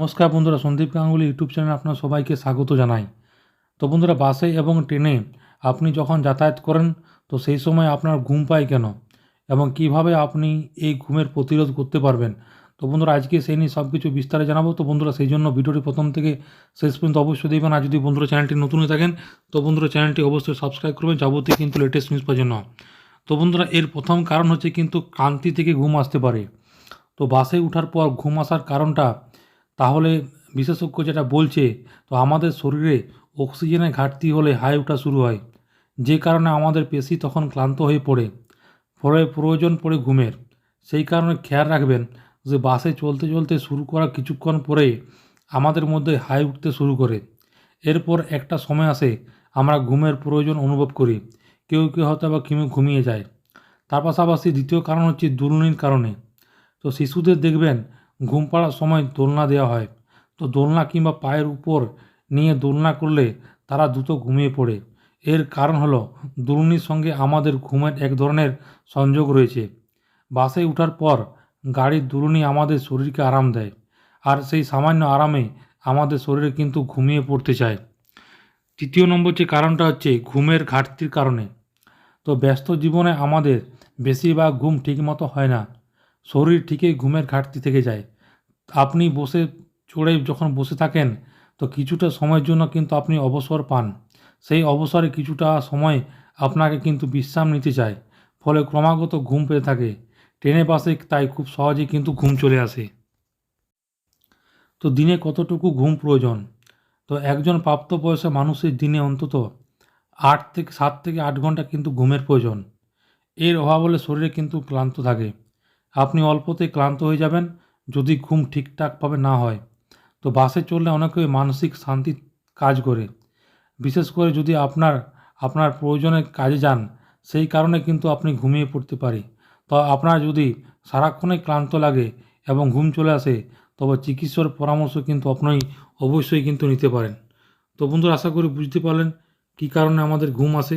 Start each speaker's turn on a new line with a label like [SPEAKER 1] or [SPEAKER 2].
[SPEAKER 1] নমস্কার বন্ধুরা, সন্দীপ গাঙ্গুলি ইউটিউব চ্যানেলে আপনার সবাইকে স্বাগত জানাই। তো বন্ধুরা, বাসে এবং ট্রেনে আপনি যখন যাতায়াত করেন, তো সেই সময় আপনার ঘুম পায় কেন? এবং কীভাবে আপনি এই ঘুমের প্রতিরোধ করতে পারবেন? তো বন্ধুরা, আজকে সেই নিয়ে সব কিছু বিস্তারে জানাব। তো বন্ধুরা, সেই জন্য ভিডিওটি প্রথম থেকে শেষ পর্যন্ত অবশ্যই দেখবেন। আর যদি বন্ধুরা চ্যানেলটি নতুন হয়ে থাকেন, তো বন্ধুরা, চ্যানেলটি অবশ্যই সাবস্ক্রাইব করবেন। যাবতীয় কিন্তু লেটেস্ট নিউজ পাওয়ার জন্য। তো বন্ধুরা, এর প্রথম কারণ হচ্ছে কিন্তু ক্লান্তি থেকে ঘুম আসতে পারে। তো বাসে ওঠার পর ঘুম আসার কারণটা তাহলে বিশেষজ্ঞ যেটা বলছে, তো আমাদের শরীরে অক্সিজেনের ঘাটতি হলে হাই ওঠা শুরু হয়। যে কারণে আমাদের পেশি তখন ক্লান্ত হয়ে পড়ে। ফলে প্রয়োজন পড়ে ঘুমের। সেই কারণে খেয়াল রাখবেন যে বাসে চলতে চলতে শুরু করা কিছুক্ষণ পরে আমাদের মধ্যে হাই উঠতে শুরু করে। এরপর একটা সময় আসে আমরা ঘুমের প্রয়োজন অনুভব করি। কেউ কেউ হয়তো বা ঘুমে ঘুমিয়ে যায়। তার পাশাপাশি দ্বিতীয় কারণ হচ্ছে দুর্নীর কারণে। তো শিশুদের দেখবেন ঘুম পাড়ার সময় দোলনা দেওয়া হয়। তো দোলনা কিংবা পায়ের উপর নিয়ে দোলনা করলে তারা দ্রুত ঘুমিয়ে পড়ে। এর কারণ হলো দুর্নির সঙ্গে আমাদের ঘুমের এক ধরনের সংযোগ রয়েছে। বাসে ওঠার পর গাড়ির দুরুনি আমাদের শরীরকে আরাম দেয়, আর সেই সামান্য আরামে আমাদের শরীরে কিন্তু ঘুমিয়ে পড়তে চায়। তৃতীয় নম্বর যে কারণটা হচ্ছে ঘুমের ঘাটতির কারণে। তো ব্যস্ত জীবনে আমাদের বেশিরভাগ ঘুম ঠিকমতো হয় না। শরীর ঠিকই ঘুমের ঘাটতি থেকে যায়। আপনি বসে চড়ে যখন বসে থাকেন, তো কিছুটা সময়ের জন্য কিন্তু আপনি অবসর পান। সেই অবসরে কিছুটা সময় আপনাকে কিন্তু বিশ্রাম নিতে চায়, ফলে ক্রমাগত ঘুম পেয়ে থাকে। ট্রেনে বাসে তাই খুব সহজেই কিন্তু ঘুম চলে আসে। তো দিনে কতটুকু ঘুম প্রয়োজন? তো একজন প্রাপ্তবয়স্ক মানুষের দিনে অন্তত আট থেকে সাত থেকে আট ঘণ্টা কিন্তু ঘুমের প্রয়োজন। এর অভাব হলে শরীরে কিন্তু ক্লান্ত থাকে। আপনি অল্পতেই ক্লান্ত হয়ে যাবেন, যদি ঘুম ঠিকঠাকভাবে না হয়। তো বাসে চললে অনেকে মানসিক শান্তি কাজ করে। বিশেষ করে যদি আপনার আপনার প্রয়োজনে কাজে যান, সেই কারণে কিন্তু আপনি ঘুমিয়ে পড়তে পারি তো আপনার যদি সারাক্ষণই ক্লান্ত লাগে এবং ঘুম চলে আসে, তবে চিকিৎসার পরামর্শ কিন্তু আপনি অবশ্যই কিন্তু নিতে পারেন। তো বন্ধুরা, আশা করি বুঝতে পারলেন কী কারণে আমাদের ঘুম আসে।